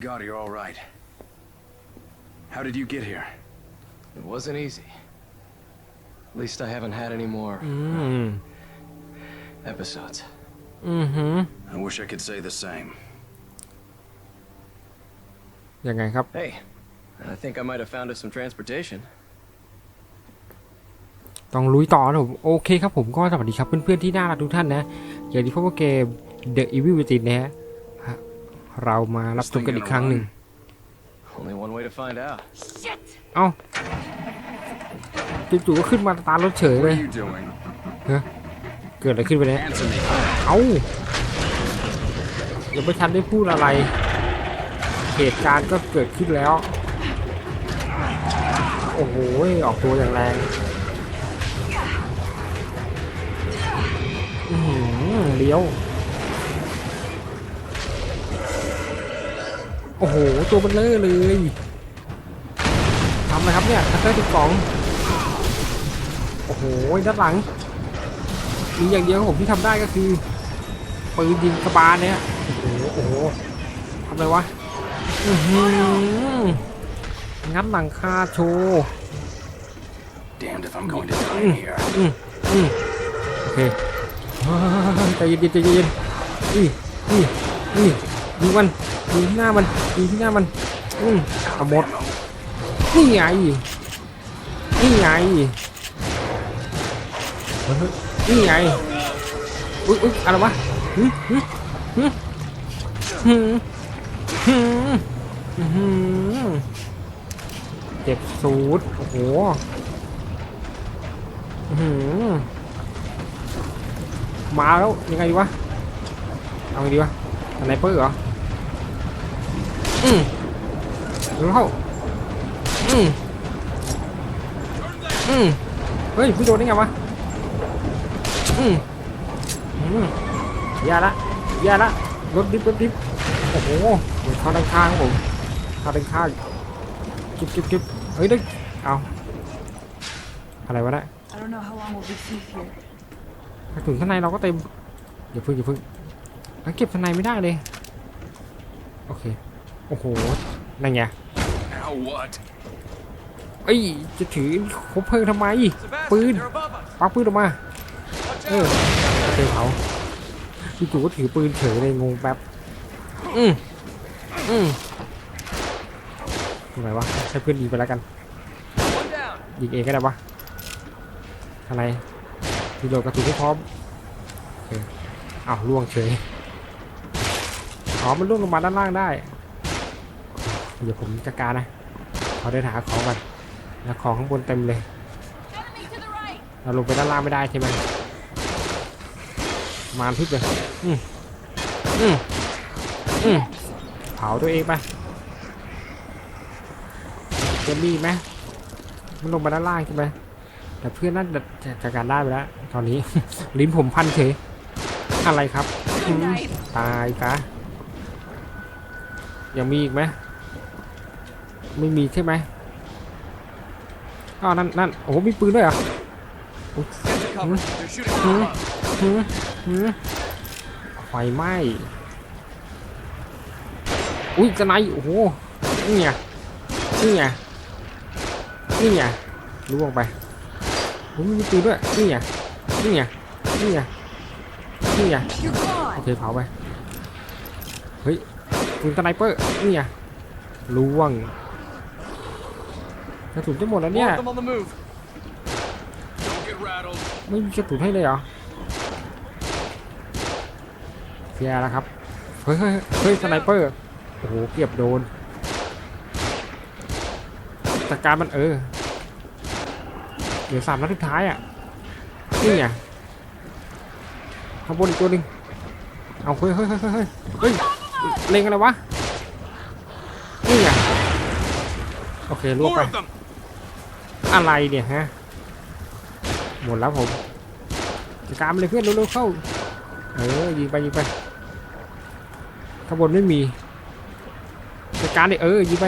God, you're all right. How did you get here? It wasn't easy. At least I haven't had any more อืม episodes. อือหือ I wish I could say the same. ยังไงครับ Hey, I think I might have found us some transportation. ต้องลุยต่อนะผมโอเคครับผมก็สวัสดีครับเพื่อนๆที่น่ารักทุกท่านนะ อย่างที่พบว่าเกม The Evil Within นะฮะฮะ เรามารับชมกันอีกครั้งหนึ่ง Only one way to find out. เอ้าจู่ๆก็ขึ้นมาตามรถเฉย What เลย are you doing? เกิดอะไรขึ้นไปเนี่ย Answer me. เอ้ายังไม่ทันได้พูดอะไร เหตุการณ์ก็เกิดขึ้นแล้ว โอ้โห ออกตัวอย่างแรงอือหือเลี้ยว โอ้โห ตัวมันเลอะเลยทำอะไรครับเนี่ยคัตเตอร์ติดกล่องโอ้โห ด้านหลัง มีอย่างเดียวของผมที่ทำได้ก็คือปืนยิงกระบาลเนี่ย โอ้โห โอ้โหทำอะไรวะอื้อหืองัดหลังคาโชว์ Damned if I'm going to die in here. อืมอืมโอเคเฮ้ยใจเย็นๆใจเย็นๆนี่นี่นี่ ยิงมันยิงที่หน้ามันยิงที่หน้ามันอืมเอาหมดนี่ไงนี่ไงนี่ไงอุ๊ยอุ๊ยอะไรวะหึหึหึหึหึหึเจ็บสูดโอ้โหอื้อหือมาแล้วยังไงดีวะเอาไงดีวะสไนเปอร์เหรอ อืมรู้เข้าอืมอืมเฮ้ยพี่โดนได้ไงวะอืมอืมแย่ละแย่ละรถดิบรถดิบโอ้โหเหมือนเข้าด้านข้างครับผมเข้าด้านข้างจิ๊บจิ๊บจิ๊บเฮ้ยได้เอาอะไรวะเนี่ย I don't know how long we'll be safe here. กระสุนข้างในเราก็เต็มอย่าพึ่งอย่าพึ่งแล้วเก็บข้างในไม่ได้เลยโอเค โอ้โห นั่นไง Now what? เอ้ย จะถือคบเพลิงทำไม ปืน ปักปืนออกมา เออโอเคเขาจู่ๆก็ถือปืนเฉยเลยงงแป๊บ อืมอืมตรงไหนวะ ใช้เพื่อนยิงไปแล้วกัน One down. ยิงเองก็ได้ปะอะไรรีโหลดกระสุนให้พร้อมโอเคอ้าวล่วงเฉย อ๋อ มันล่วงลงมาด้านล่างได้ เดี๋ยวผมจัดการนะขอเดินหาของก่อนแล้วของข้างบนเต็มเลย เราลงไปด้านล่างไม่ได้ใช่ไหมมารพิษเลยอืมอืมอืมเผาตัวเองไปจะมีไหมมันลงมาด้านล่างใช่ไหมแต่เพื่อนน่าจะจัดการได้ไปแล้วตอนนี้ ลิ้นผมพันเฉยอะไรครับอืมตายกะยังมีอีกไหม ไม่มีใช่ไหมอ้าวนั่นนั่นโอ้โหมีปืนด้วยเหรอหืมหืมไฟไหม้อุ้ยจะไนโอ้โหนี่ไงนี่ไงนี่ไงล่วงไปโอ้มีปืนด้วยนี่ไงนี่ไงนี่ไงนี่ไงโอเคเผาไปเฮ้ยปืนสไนเปอร์นี่ไงล่วง ระสุนจะหมดแล้วเนี่ย More of them on the move. Don't get rattled. ไม่มีกระสุนให้เลยเหรอแย่แล้วครับ เฮ้ยเฮ้ยเฮ้ยสไนเปอร์ โอ้โห เกือบโดนจัดการมันเออ เดี๋ยวสามนัดสุดท้ายอะ นี่ไงข้างบนอีกตัวหนึ่งเอาเฮ้ยเฮ้ยเฮ้ยเฮ้ยเฮ้ยเล็งอะไรวะ นี่ไงโอเคลวก More ไป of them. อะไรเนี่ยฮะ หมดแล้วผมจัดการมันเลยเพื่อนเร็วๆเข้า เออยิงไปยิงไปข้างบนไม่มีจัดการเลยเออยิงไป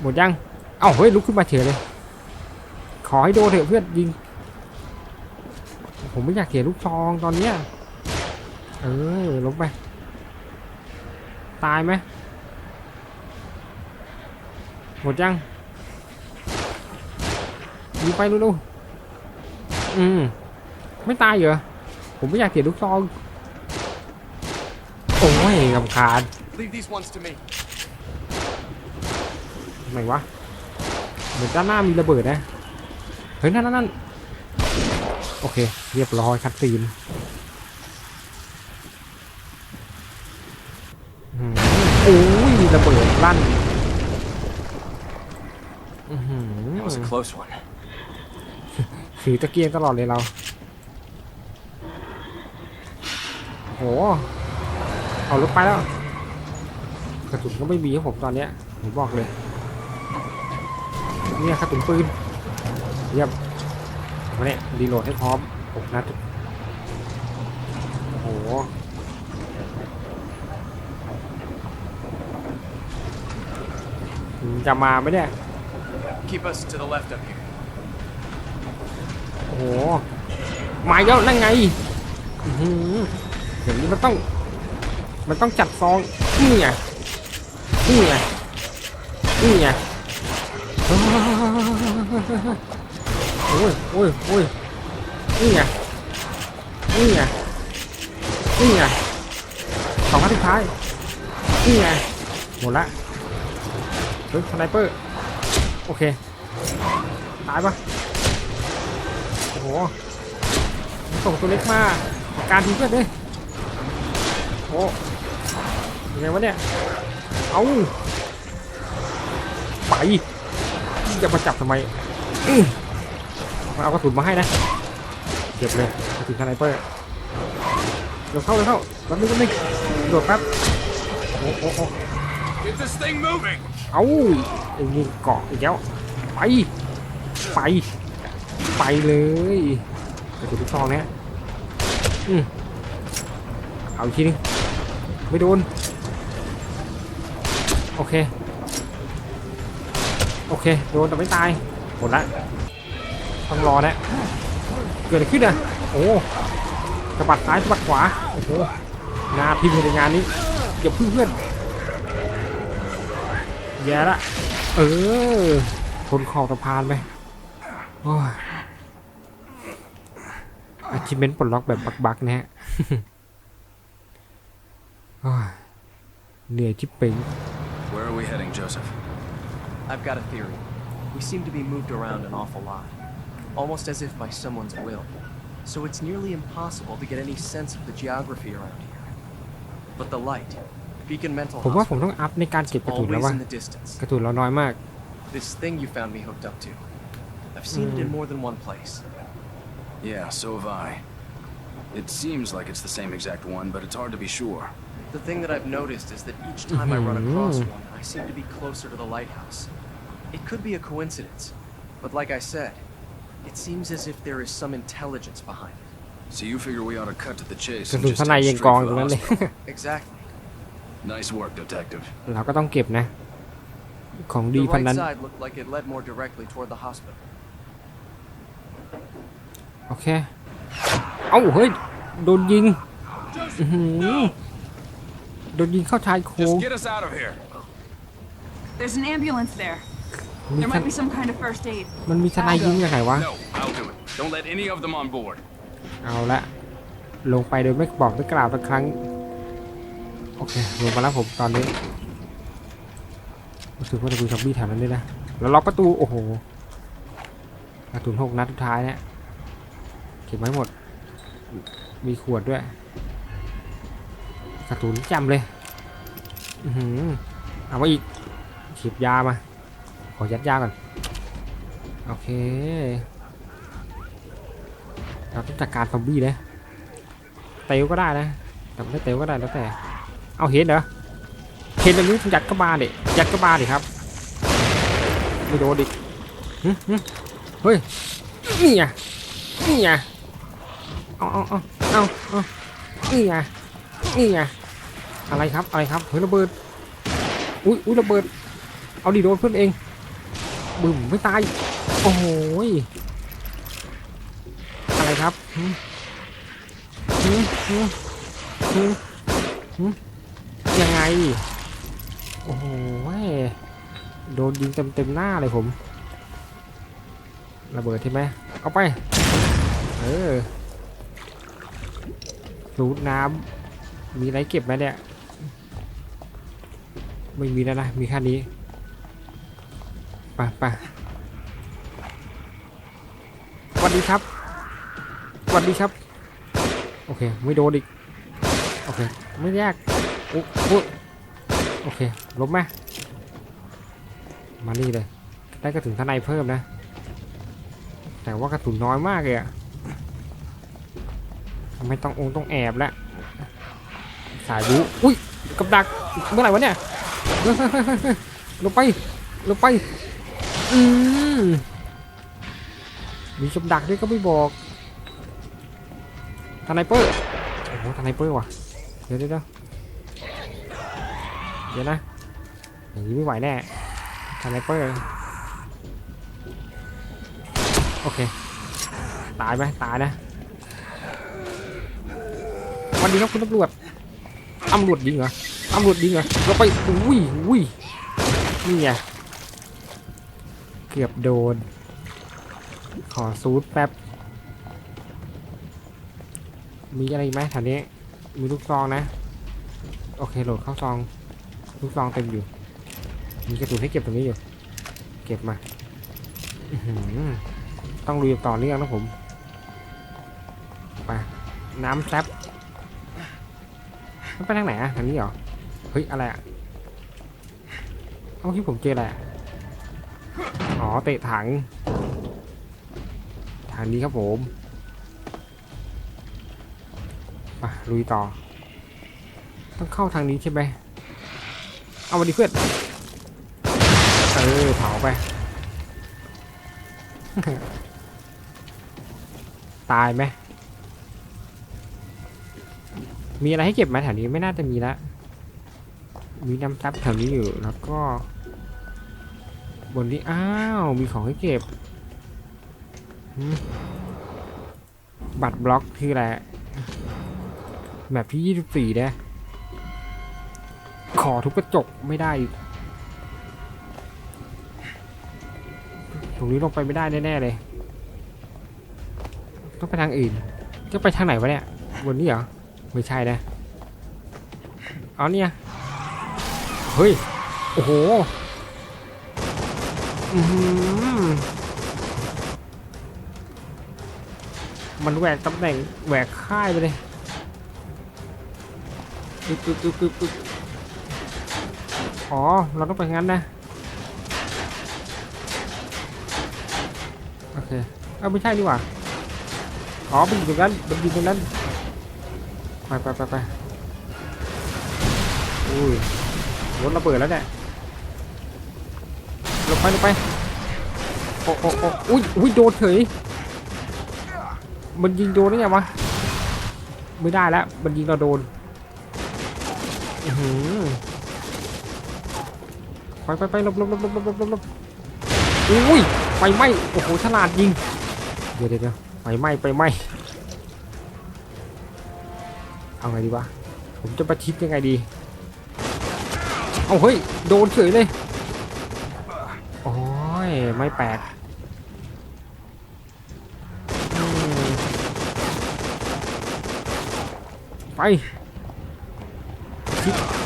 หมดยัง เอ้าเฮ้ยลุกขึ้นมาเฉยเลย ขอให้โดนเถอะเพื่อนยิง ผมไม่อยากเสียลูกซองตอนเนี้ย เออลงไป ตายไหม หมดยังยิงไปดูดูอืม ไม่ตายเหรอ ผมไม่อยากเสียลูกซอง โอ้ยกำคาญ Leave these ones to me. ไหนวะ เหมือนด้านหน้ามีระเบิดนะ เฮ้ย นั่นนั่นนั่นโอเค เรียบร้อยคัดซีนอืมโอ้ยระเบิดลั่นอื้อหือ That was a close one. ถือตะเกียงตลอดเลยเรา โห เอารถไปแล้ว กระสุนก็ไม่มีครับผมตอนเนี้ยผมบอกเลย เนี่ยกระสุนปืนเยี่ยมมาเนี่ยรีโหลดให้พร้อมหกนัด โอ้โห จะมาไหมเนี่ย Keep us to the left up here. โอ้โหมาแล้วนั่นไงอื้อหืออย่างนี้มันต้อง มันต้องจัดซองนี่ไงนี่ไงนี่ไงโอ้ยโอ้ยโอ้ยนี่ไงนี่ไงนี่ไงสองนัดสุดท้ายนี่ไงหมดละเฮ้ยสไนเปอร์ โอเค ตายปะโอ้โหส่งตัวเล็กมากการทีเพื่อนเลยโอ้ยังไงวะเนี่ย เอาไปจะมาจับทำไมมาเอากระสุนมาให้นะ เก็บเลยกระสุนสไนเปอร์เดี๋ยวเข้าเดี๋ยวเข้าแป๊บนึงแป๊บนึงโดดแป๊บโอ้โอ้โอ้ เอาไอ้นี่เกาะอีกแล้วไป ไป ไปเลยกระสุนลูกซองเนี้ยอืมเอาอีกทีนึงไม่โดน โอเค โอเค โดนแต่ไม่ตาย หมดละต้องรอนะ เกิดอะไรขึ้นอะโอ้สะบัดซ้ายสะบัดขวา โอ้โหงาพิมพ์ในงานนี้อย่าพึ่งเพื่อน แย่ละ เออทนขอบสะพานไปโอ้ยอาชิเมนปลดล็อกแบบบักๆนะฮะโอ้ยเหนื่อยชิบเป่ง Where are we heading, Joseph? I've got a theory. We seem to be moved around an awful lot. Almost as if by someone's will. So it's nearly impossible to get any sense of the geography around here. But the light, Beacon Mental ผมว่าผม Hospital, ต้องอัพในการเก็บกระสุนแล้ว always ว่า in the distance. กระสุนเราน้อยมาก This thing you found me hooked up to. I've seen it in Hmm. more than one place. Yeah, so have I. It seems like it's the same exact one, but it's hard to be sure. The thing that I've noticed is that each time I run across Mhm. one, I seem to be closer to the lighthouse. It could be a coincidence, but like I said, it seems as if there is some intelligence behind it. So you figure we ought to cut to the chase กระ and สุน just ข้างใน head ยัง straight กอง for ตรง the นั้นเลย hospital. Exactly. Nice work, detective. เราก็ต้องเก็บนะ ของดี The พัน right นั้น side looked like it led more directly toward the hospital. โอเค เอ้า เฮ้ย โดนยิงอื้อหือโดนยิงเข้าชายโครง Just get us out of here. There's an ambulance there. มี There ท might be some kind of first aid. มันมีทนายยิงยังไงวะ No, I'll do it. Don't let any of them on board. เอาละ ลงไปโดยไม่บอกไม่กล่าวสักครั้ง โอเคลงมาแล้วผมตอนนี้รู้สึกว่าจะมีซอมบี้แถวนั้นด้วยนะ แล้วล็อกประตู โอ้โหกระสุนหกนัดสุดท้ายเนี่ยเก็บไว้หมด มีขวดด้วยกระสุนจำเลย อือหือเอามาอีกฉีดยามา ขอยัดยาก่อน โอเค เราต้องจัดการซอมบี้นะเตลก็ได้นะแต่ไม่เตลก็ได้แล้วแต่ เอาเห็นเหรอเห็นแบบนี้ยัดกระบาลดิยัดกระบาลดิครับไม่โดนดิเฮ้ยนี่ไงนี่ไงเอาเอาเอาเอาเอานี่ไงนี่ไงอะไรครับอะไรครับเฮ้ยระเบิดอุ้ยอุ้ยระเบิด เอาดิโดนเพื่อนเองบึ้มไม่ตายโอ้โหยอะไรครับหึหึหึฮึฮึ ยังไง โอ้โหโดนยิงเต็มเต็มหน้าเลยผม ระเบิดใช่ไหมเอาไป เออรูดน้ำมีอะไรเก็บไหมเนี่ย ไม่มีแล้วนะ มีแค่นี้ปไปสวัสดีครับสวัสดีครับ โอเค ไม่โดนอีก โอเค ไม่แยก อ้โหโอเคลบไหมมานี่เลย ได้กระสุนทนายเพิ่มนะ แต่ว่ากระสุนน้อยมากเลยอะไม่ต้ององต้องแอบแล้วสายบูอุ้ยกับดักเมื่อไหร่วะเนี่ยลงไปลงไปอืมมีกับดักด้วยก็ไม่บอกทนายเปอร์โอ้โหทนายเปอร์ว่ะเดี๋ยวเดี๋ยว เดี๋ยวนะอย่างนี้ไม่ไหวแน่ทนายเปอร์โอเค ตายไหมตายนะ วันดีครับคุณตำรวจตำรวจยิงเหรอตำรวจยิงเหรอเราไปอุ้ยอุ้ยนี่ไงเกือบโดน ขอซูดแป๊บ มีอะไรไหมแถวนี้ มีลูกซองนะ โอเคโหลดเข้าซอง ลูกซองเต็มอยู่ มีกระสุนให้เก็บตรงนี้อยู่ เก็บมาต้องลุยต่อเนื่องนะผมไปน้ำแซบมันไปทางไหนอะทางนี้เหรอ เฮ้ย อะไรอะเมื่อกี้ผมเจออะไรอะอ๋อ เตะถัง ทางนี้ครับผมไปลุยต่อ ต้องเข้าทางนี้ใช่ไหม เอามาดิเพื่อนเออเผาไป ตายไหมมีอะไรให้เก็บไหมแถวนี้ไม่น่าจะมีละมีน้ำซับแถวนี้อยู่แล้วก็ บนนี้อ้าวมีของให้เก็บบัตรบล็อกคืออะไรแบบที่ 24นะ ขอทุบกระจกไม่ได้อีกตรงนี้ลงไปไม่ได้แน่ๆเลย ต้องไปทางอื่น จะไปทางไหนวะเนี่ยบนนี้เหรอ ไม่ใช่นะอ๋อเนี่ย เฮ้ย โอ้โหมันแหวกตำแหน่งแหวกค่ายไปเลยปึ๊บปึ๊บปึ๊บปึ๊บ อ๋อ เราต้องไปงั้นนะ โอเค เอ้าไม่ใช่ดีกว่า อ๋อมันอยู่ตรงนั้นมันอยู่ตรงนั้น ไปไปไปไปอุ้ยรถระเบิดแล้วเนี่ยลงไปลงไปโอ้โอ้โอ้อุ้ยอุ้ยโดนเฉย มันยิงโดนได้ไงวะ ไม่ได้แล้ว มันยิงเราโดน อื้อหือ ไปไปไปลบลบลบลบลบลบลบอุ้ยไฟไหม้โอ้โหฉลาดยิงเดี๋ยวเดี๋ยวไฟไหม้ไฟไหม้เอาไงดีวะผมจะประชิดยังไงดีเอาเฮ้ยโดนเฉยเลยโอ้ยไม่แปลกไป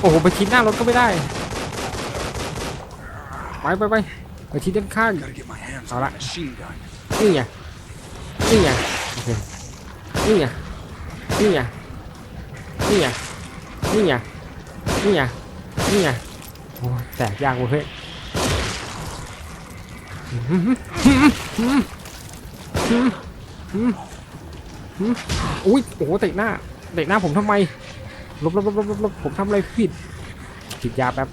โอ้โหไปชิดหน้ารถก็ไม่ได้ ไปไปไปไปชิดด้านข้าง Gotta get my hands All on a right. machine gun. นี่ไงนี่ไงโอเคนี่ไงนี่ไงนี่ไงนี่ไงนี่ไงนี่ไงโอ้ยแตกยากเว้ยเฮ้ยอุ้ยโอ้โหเตะหน้าเตะหน้าผมทำไมหลบหลบหลบหลบหลบผมทำอะไรผิดฉีดยาแป๊บ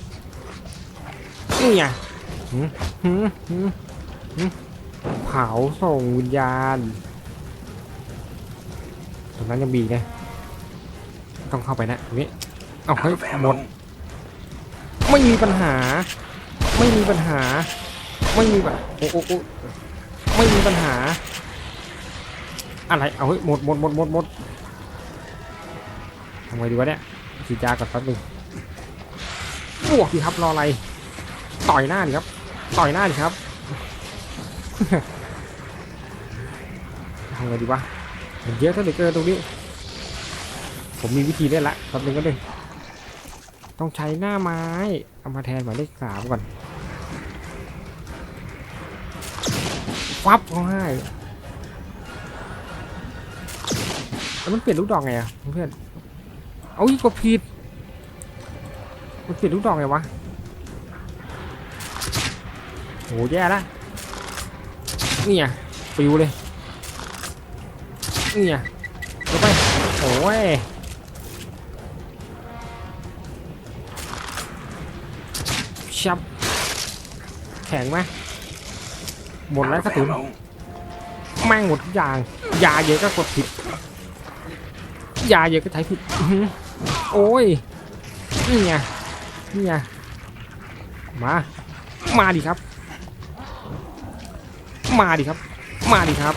นี่ไงหืมหืมหืมหืม เผาส่งวิญญาณตรงนั้นยังมีไงต้องเข้าไปนะตรงนี้ เอาเฮ้ยหมด ไม่มีปัญหา ไม่มีปัญหา ไม่มีแบบโอ้โอ้ไม่มีปัญหา อะไร เอาเฮ้ยหมดหมดหมดหมดหมดทำไงดีวะเนี่ยฉีดยาก่อนแป๊บหนึงบวกดีครับรออะไร ต่อยหน้าดิครับ ต่อยหน้าดิครับทำไงดีวะมันเยอะเท่าเหลือเกินตรงนี้ ผมมีวิธีได้ละแป๊บนึงก็เลยต้องใช้หน้าไม้เอามาแทนหมายเลขสามก่อนฟับเขาให้แล้วมันเปลี่ยนลูกดอกไงอะเพื่อน เอาอีกกดผิดมันเปลี่ยนลูกดอกไงวะ หแย่ละเนี่ยปิวเลยเนี่ยลงไปโอ้ยชับแข็งไหมหมดแล้วกระสุน ammo. แม่งหมดทุกอย่างยาเยอะก็กดผิดยาเยอะก็ใช้ผิดอื้อหือโอ้ยนี่ไงนี่ไงมา มาดิครับ มาดิครับ มาดิครับ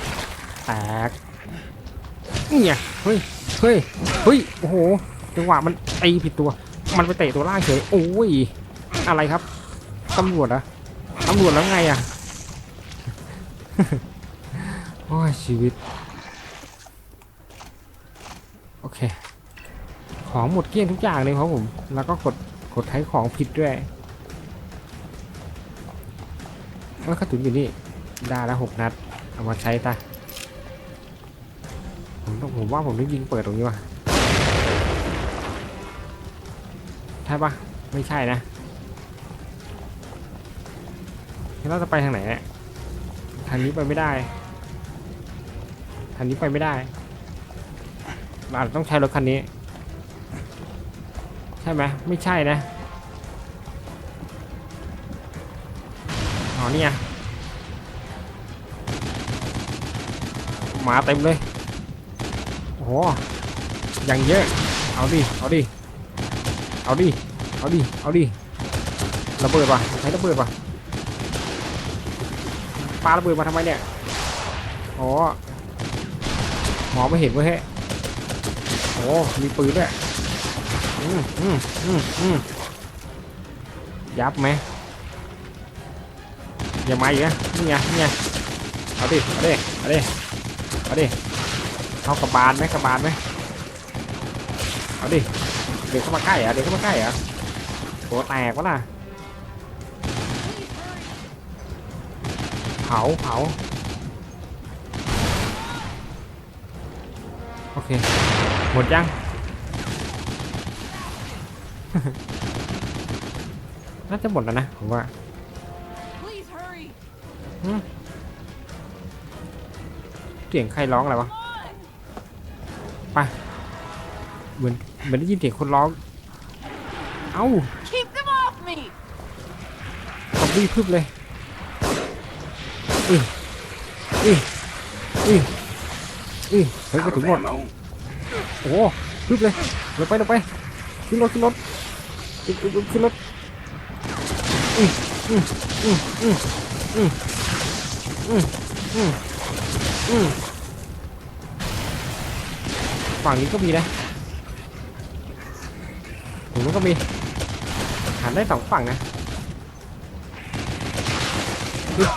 แตกนี่ไงเฮ้ยเฮ้ยเฮ้ยโอ้โหจังหวะมันตีผิดตัว มันไปเตะตัวล่างเฉยโอ้ยอะไรครับตำรวจเหรอะตำรวจแล้วไงอะโอ้ยชีวิต โอเค ของหมดเกลี้ยงทุกอย่างเลยครับผม แล้วก็กดกดใช้ของผิดด้วยแล้วกระสุนอยู่นี่ ได้แล้วหกนัด เอามาใช้ตาผมต้องผมว่าผมต้องยิงเปิดตรงนี้ว่ะใช่ปะไม่ใช่นะเราจะไปทางไหนเนี่ยทางนี้ไปไม่ได้ทางนี้ไปไม่ได้เราอาจจะต้องใช้รถคันนี้ ใช่ไหมไม่ใช่นะอ๋อนี่ไง มาเต็มเลยโอ้โหอย่างเยอะ เอาดิ เอาดิ เอาดิ เอาดิ เอาดิ ระเบิดว่ะใช้ระเบิดว่ะปาระเบิดมาทำไมเนี่ย อ๋อ หมอไม่เห็นเว้ยเฮ้ยโอ้ มีปืนด้วยอืมอืมอืมอืมยับไหมอย่ามาอีกนะนี่ไงนี่ไงเอาดิ เอาดิ เอาดิ เอาดิเอากระบาลไหมกระบาลไหมเอาดิเด็กเข้ามาใกล้เหรอะเด็กเข้ามาใกล้เหรอะตัวแตกวะล่ะเผาเผาโอเคหมดยังน่าจะหมดแล้วนะผมว่า Please hurry. เสียงใครร้องอะไรวะไปเหมือนเหมือนได้ยินเสียงคนร้อง เอ้า Keep them off me. ซอมบี้พึบเลยอืออืออืออือเฮ้ยกระ Out สุน of หมด ammo. โอ้โหพึบเลยลงไปลงไปขึ้นรถขึ้นรถขึ้นขึ้นขึ้นขึ้นรถอืออืออืออืออืออือ อืฝั่งนี้ก็มีนะฝั่งนู้นก็มีหันได้สองฝั่งนะอุ๊ย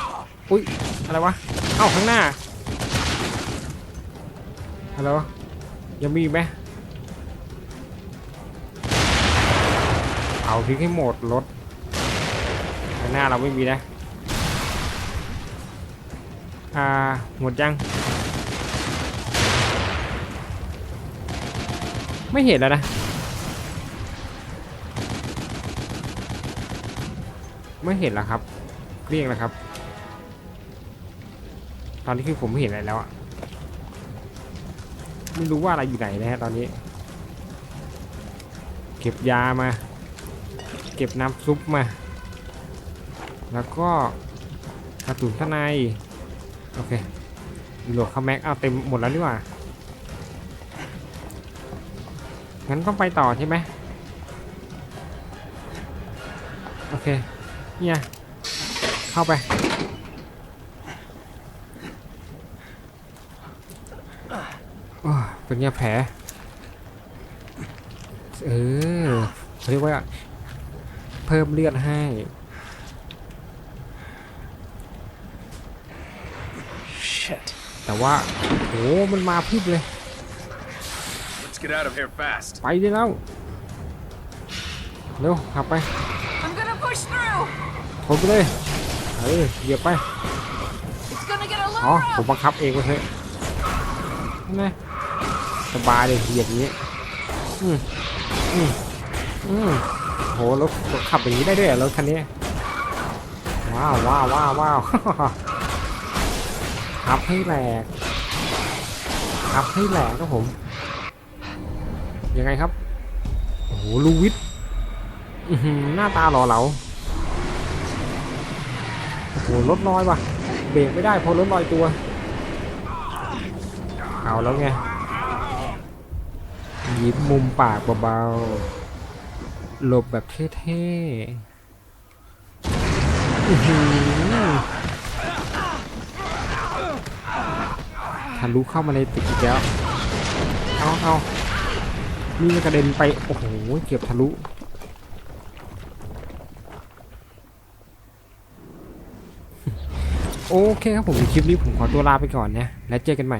อุ้ยอะไรวะเอ้าข้างหน้าอะไรวะยังมีไหมเอาทิ้งให้หมดรถข้างหน้าเราไม่มีนะ อ่าหมดยัง ไม่เห็นแล้วนะ ไม่เห็นแล้วครับเรียกแล้วครับ ตอนนี้คือผมไม่เห็นอะไรแล้วอะไม่รู้ว่าอะไรอยู่ไหนนะฮะตอนนี้ เก็บยามา เก็บน้ำซุปมา แล้วก็กระสุนข้างใน โอเคโหลดเข้าแม็กเอาเต็มหมดแล้วนี่หว่า งั้นต้องไปต่อใช่ไหมโอเค เนี่ย เข้าไปโอ้ยเป็นไงแผล เออเขาเรียกว่า เพิ่มเลือดให้ Shit. แต่ว่าโหมันมาพรึบเลย Let's get out of here fast. ไปได้แล้วเร็วขับไป I'm gonna push through. ทนไปเลยเออเหยียบไป It's gonna get a อ๋อ little ผม rough. บังคับเองไปเถอะนี่สบายเลยเหยียบอย่างนี้อืมอืมอืมโหรถรถขับอย่างนี้ได้ด้วยเหรอรถคันนี้ว้าวว้าวว้าวว้าว ขับให้แหลกขับให้แหลกครับผม ยังไงครับ โอ้โหลูวิทหน้าตาหล่อเหลาโอ้โหรถลอยว่ะ เบรกไม่ได้เพราะรถลอยตัว เอาแล้วไง ยิ้มมุมปากเบาๆ หลบแบบเท่ๆอื้อหือ ทะลุเข้ามาในตึกอีกแล้ว เอาเอานี่กระเด็นไป โอ้โห เกือบทะลุ โอเคครับผมคลิปนี้ผมขอตัวลาไปก่อนนะ แล้วเจอกันใหม่